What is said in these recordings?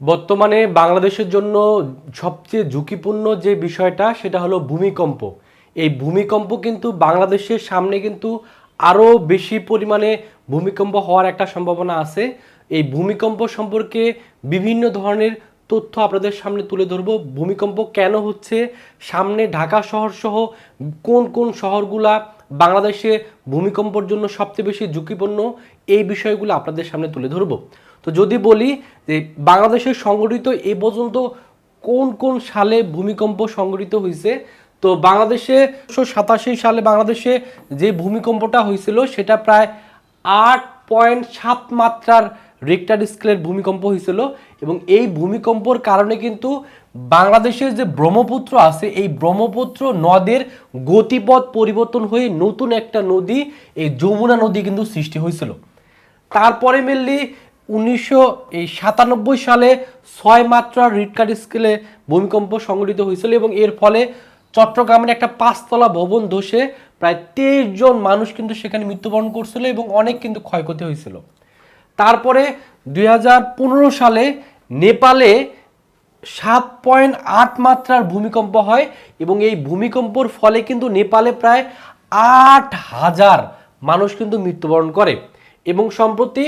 বর্তমানে বাংলাদেশের জন্য সবচেয়ে ঝুঁকিপূর্ণ যে বিষয়টা, সেটা হলো ভূমিকম্প। এই ভূমিকম্প কিন্তু বাংলাদেশের সামনে কিন্তু আরও বেশি পরিমাণে ভূমিকম্প হওয়ার একটা সম্ভাবনা আছে। এই ভূমিকম্প সম্পর্কে বিভিন্ন ধরনের তথ্য আপনাদের সামনে তুলে ধরব। ভূমিকম্প কেন হচ্ছে? সামনে ঢাকা শহর সহ কোন কোন শহরগুলা বাংলাদেশে ভূমিকম্পর জন্য সবচেয়ে বেশি ঝুঁকিপূর্ণ এই বিষয়গুলো আপনাদের সামনে তুলে ধরবো। তো যদি বলি যে বাংলাদেশের সংগঠিত এ পর্যন্ত কোন কোন সালে ভূমিকম্প সংগঠিত হয়েছে, তো বাংলাদেশে সাতাশি সালে বাংলাদেশে যে ভূমিকম্পটা হয়েছিল সেটা প্রায় আট পয়েন্ট সাত মাত্রার রিক্টার স্কেলের ভূমিকম্প হয়েছিল এবং এই ভূমিকম্পর কারণে কিন্তু বাংলাদেশের যে ব্রহ্মপুত্র আছে, এই ব্রহ্মপুত্র নদের গতিপথ পরিবর্তন হয়ে নতুন একটা নদী, এই যমুনা নদী কিন্তু সৃষ্টি হয়েছিল। তারপরে মেনলি উনিশশো সালে ছয় মাত্রা রিটকার স্কেলে ভূমিকম্প সংঘটিত হয়েছিল এবং এর ফলে চট্টগ্রামের একটা পাঁচতলা ভবন ধসে প্রায় তেইশ জন মানুষ কিন্তু সেখানে মৃত্যুবরণ করছিল এবং অনেক কিন্তু ক্ষয়ক্ষতি হয়েছিল। তারপরে দুই হাজার পনেরো সালে নেপালে সাত পয়েন্ট আট মাত্রার ভূমিকম্প হয় এবং এই ভূমিকম্পর ফলে কিন্তু নেপালে প্রায় আট হাজার মানুষ কিন্তু মৃত্যুবরণ করে। এবং সম্প্রতি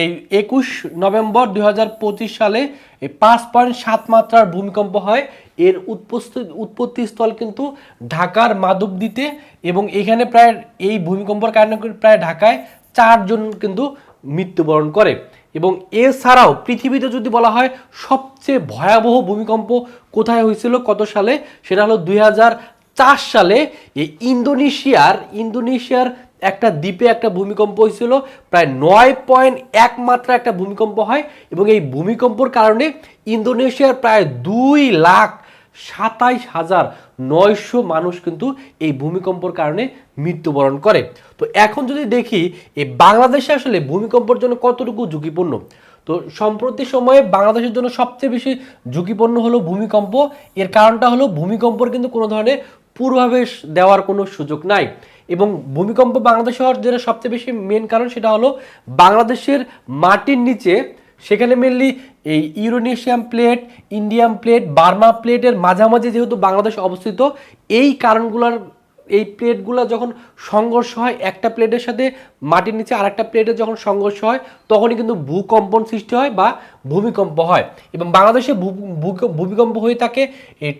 এই একুশ নভেম্বর দু হাজার পঁচিশ সালে এই পাঁচ পয়েন্ট সাত মাত্রার ভূমিকম্প হয়। এর উৎপত্তি স্থল কিন্তু ঢাকার মাধবদীতে এবং এখানে প্রায় এই ভূমিকম্পর কারণে প্রায় ঢাকায় চারজন কিন্তু মৃত্যুবরণ করে। এবং এছাড়াও পৃথিবীতে যদি বলা হয় সবচেয়ে ভয়াবহ ভূমিকম্প কোথায় হয়েছিল, কত সালে? সেটা হলো দুই সালে এই ইন্দোনেশিয়ার ইন্দোনেশিয়ার একটা দ্বীপে একটা ভূমিকম্প হয়েছিল, প্রায় নয় পয়েন্ট এক মাত্রা একটা ভূমিকম্প হয় এবং এই ভূমিকম্পর কারণে ইন্দোনেশিয়ার প্রায় দুই লাখ সাতাইশ হাজার নয়শো মানুষ কিন্তু এই ভূমিকম্পর কারণে মৃত্যুবরণ করে। তো এখন যদি দেখি এই বাংলাদেশে আসলে ভূমিকম্পর জন্য কতটুকু ঝুঁকিপূর্ণ? তো সম্প্রতি সময়ে বাংলাদেশের জন্য সবচেয়ে বেশি ঝুঁকিপূর্ণ হলো ভূমিকম্প। এর কারণটা হলো ভূমিকম্পর কিন্তু কোনো ধরনের পূর্বাভাস দেওয়ার কোনো সুযোগ নাই। এবং ভূমিকম্প বাংলাদেশে হওয়ার যেটা সবচেয়ে বেশি মেন কারণ সেটা হলো বাংলাদেশের মাটির নিচে সেখানে মেনলি এই Eurasian plate Indian plate Burma প্লেটের মাঝামাঝি যেহেতু বাংলাদেশ অবস্থিত, এই কারণগুলোর, এই প্লেটগুলো যখন সংঘর্ষ হয়, একটা প্লেটের সাথে মাটির নিচে আরেকটা প্লেটের যখন সংঘর্ষ হয়, তখনই কিন্তু ভূকম্পন সৃষ্টি হয় বা ভূমিকম্প হয়। এবং বাংলাদেশে ভূমিকম্প হয়ে থাকে এই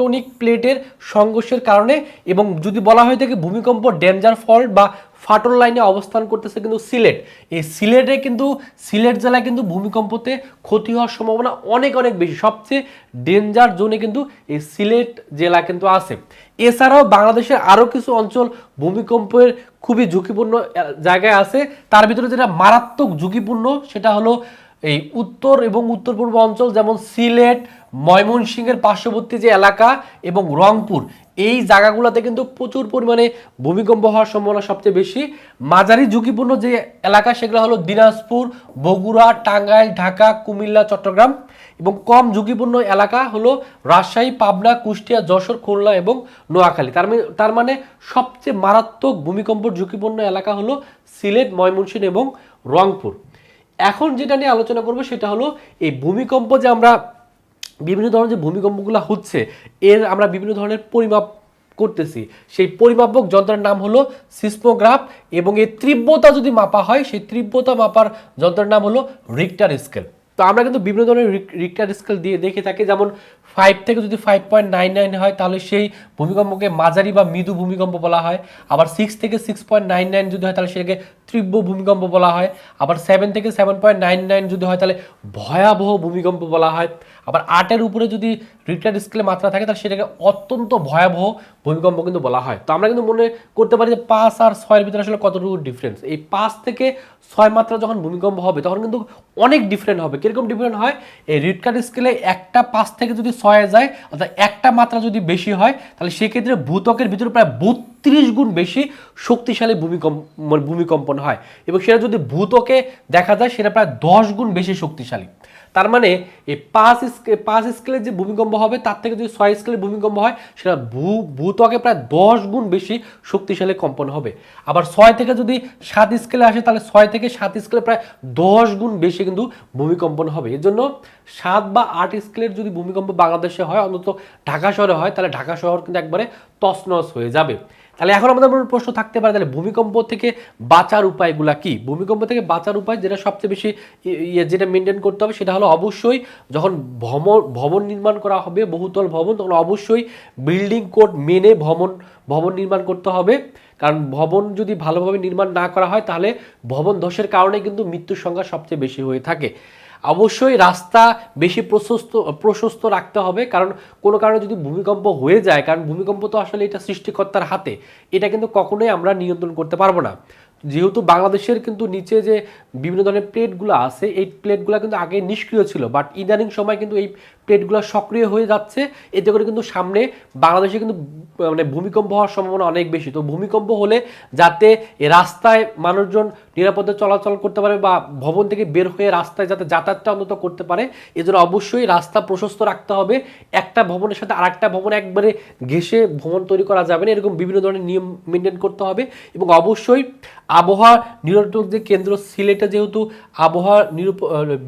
টেকটনিক প্লেটের সংঘর্ষের কারণে এবং যদি বলা হয়ে থাকে ভূমিকম্প, ডেঞ্জার ফল্ট বা ফাটল লাইনে অবস্থান করতেছে কিন্তু সিলেট। এই সিলেটে কিন্তু, সিলেট জেলায় কিন্তু ভূমিকম্পতে ক্ষতি হওয়ার সম্ভাবনা অনেক অনেক বেশি। সবচেয়ে ডেঞ্জার জোনে কিন্তু এই সিলেট জেলা কিন্তু আছে। এছাড়াও বাংলাদেশের আরও কিছু অঞ্চল ভূমিকম্পের খুবই ঝুঁকিপূর্ণ জায়গায় আছে। তার ভিতরে যেটা মারাত্মক ঝুঁকিপূর্ণ সেটা হলো এই উত্তর এবং উত্তর পূর্ব অঞ্চল যেমন সিলেট ময়মনসিংহের পার্শ্ববর্তী যে এলাকা এবং রংপুর, এই জায়গাগুলোতে কিন্তু প্রচুর পরিমাণে ভূমিকম্প হওয়ার সম্ভাবনা সবচেয়ে বেশি। মাঝারি ঝুঁকিপূর্ণ যে এলাকা, সেগুলো হলো দিনাজপুর, বগুড়া, টাঙ্গাইল, ঢাকা, কুমিল্লা, চট্টগ্রাম এবং কম ঝুঁকিপূর্ণ এলাকা হলো রাজশাহী, পাবনা, কুষ্টিয়া, যশোর, খুলনা এবং নোয়াখালী। তার মানে তার মানে সবচেয়ে মারাত্মক ভূমিকম্পর ঝুঁকিপূর্ণ এলাকা হলো সিলেট, ময়মনসিংহ এবং রংপুর। এখন যেটা নিয়ে আলোচনা করব সেটা হলো এই ভূমিকম্প যে আমরা বিভিন্ন ধরনের যে ভূমিকম্পগুলো হচ্ছে, এর আমরা বিভিন্ন ধরনের পরিমাপ করতেছি। সেই পরিমাপক যন্ত্রের নাম হলো সিসমোগ্রাফ এবং এর তীব্রতা যদি মাপা হয়, সেই তীব্রতা মাপার যন্ত্রের নাম হলো রিক্টার স্কেল তো আমরা কিন্তু বিভিন্ন ধরনের রিক্টার স্কেল দিয়ে দেখে থাকি, যেমন ফাইভ থেকে যদি ফাইভ পয়েন্ট নাইন নাইন হয়, তাহলে সেই ভূমিকম্পকে মাঝারি বা মৃদু ভূমিকম্প বলা হয়। আবার সিক্স থেকে সিক্স পয়েন্ট নাইন নাইন যদি হয়, তাহলে সেটাকে তীব্র ভূমিকম্প বলা হয়। আবার সেভেন থেকে সেভেন পয়েন্ট নাইন নাইন যদি হয়, তাহলে ভয়াবহ ভূমিকম্প বলা হয়। আবার আটের উপরে যদি রিক্টার স্কেলে মাত্রা থাকে, তাহলে সেটাকে অত্যন্ত ভয়াবহ ভূমিকম্প কিন্তু বলা হয়। তো আমরা কিন্তু মনে করতে পারি যে পাঁচ আর ছয়ের ভিতরে আসলে কতটুকু ডিফারেন্স এই পাঁচ থেকে ছয় মাত্রা যখন ভূমিকম্প হবে, তখন কিন্তু অনেক ডিফারেন্ট হবে। কীরকম ডিফারেন্ট হয়? এই রিক্টার স্কেলে একটা পাঁচ থেকে যদি ছয়ে যায়, অর্থাৎ একটা মাত্রা যদি বেশি হয়, তাহলে সেক্ষেত্রে ভূতকের ভিতরে প্রায় বত্রিশ গুণ বেশি শক্তিশালী ভূমিকম্প মানে ভূমিকম্পন হয়। এবং সেটা যদি ভূতকে দেখা যায়, সেটা প্রায় দশ গুণ বেশি শক্তিশালী। তার মানে এই পাঁচ পাঁচ স্কেলের যে ভূমিকম্প হবে, তার থেকে যদি ছয় স্কেলের ভূমিকম্প হয়, সেটা ভূ ভূত্বকে প্রায় দশ গুণ বেশি শক্তিশালী কম্পন হবে। আবার ছয় থেকে যদি সাত স্কেলে আসে, তাহলে ছয় থেকে সাত স্কেলে প্রায় দশ গুণ বেশি কিন্তু ভূমিকম্পন হবে। এর জন্য সাত বা আট স্কেলের যদি ভূমিকম্প বাংলাদেশে হয়, অন্তত ঢাকা শহরে হয়, তাহলে ঢাকা শহর কিন্তু একবারে তছনছ হয়ে যাবে। তাহলে এখন আমাদের মনে প্রশ্ন থাকতে পারে, তাহলে ভূমিকম্প থেকে বাঁচার উপায়গুলা কি? ভূমিকম্প থেকে বাঁচার উপায় যেটা সবচেয়ে বেশি ইয়ে যেটা মেনটেন করতে হবে, সেটা হলো অবশ্যই যখন ভবন ভবন নির্মাণ করা হবে, বহুতল ভবন, তখন অবশ্যই বিল্ডিং কোড মেনে ভবন ভবন নির্মাণ করতে হবে। কারণ ভবন যদি ভালোভাবে নির্মাণ না করা হয়, তাহলে ভবন ধসের কারণে কিন্তু মৃত্যুর সংখ্যা সবচেয়ে বেশি হয়ে থাকে। অবশ্যই রাস্তা বেশি প্রশস্ত প্রশস্ত রাখতে হবে। কারণ কোনো কারণে যদি ভূমিকম্প হয়ে যায়, কারণ ভূমিকম্প তো আসলে এটা সৃষ্টিকর্তার হাতে, এটা কিন্তু কখনোই আমরা নিয়ন্ত্রণ করতে পারব না। যেহেতু বাংলাদেশের কিন্তু নিচে যে বিভিন্ন ধরনের প্লেটগুলো আছে, এই প্লেটগুলো কিন্তু আগে নিষ্ক্রিয় ছিল বাট ইদানিং সময় কিন্তু এই প্লেটগুলো সক্রিয় হয়ে যাচ্ছে। এতে করে কিন্তু সামনে বাংলাদেশে কিন্তু মানে ভূমিকম্প হওয়ার সম্ভাবনা অনেক বেশি। তো ভূমিকম্প হলে যাতে রাস্তায় মানুষজন নিরাপদে চলাচল করতে পারে বা ভবন থেকে বের হয়ে রাস্তায় যাতে যাতায়াতটা অন্তত করতে পারে এজন্য অবশ্যই রাস্তা প্রশস্ত রাখতে হবে। একটা ভবনের সাথে আরেকটা ভবন একবারে ঘেসে ভবন তৈরি করা যাবে না, এরকম বিভিন্ন ধরনের নিয়ম মেনটেন করতে হবে। এবং অবশ্যই আবহাওয়া নিরন্তক যে কেন্দ্র, সিলেটে যেহেতু আবহাওয়া নিরূপ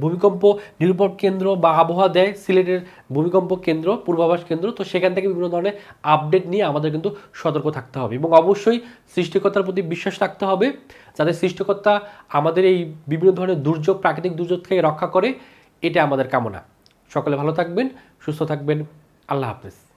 ভূমিকম্প নিরূপক কেন্দ্র বা আবহাওয়া দেয় সিলেটের ভূমিকম্প কেন্দ্র, পূর্বাভাস কেন্দ্র, তো সেখান থেকে বিভিন্ন ধরনের আপডেট নিয়ে আমাদের কিন্তু সতর্ক থাকতে হবে এবং অবশ্যই সৃষ্টিকর্তার প্রতি বিশ্বাস রাখতে হবে যাতে সৃষ্টিকর্তা আমাদের এই বিভিন্ন ধরনের দুর্যোগ, প্রাকৃতিক দুর্যোগ থেকে রক্ষা করে এটা আমাদের কামনা। সকলে ভালো থাকবেন, সুস্থ থাকবেন। আল্লাহ হাফেজ।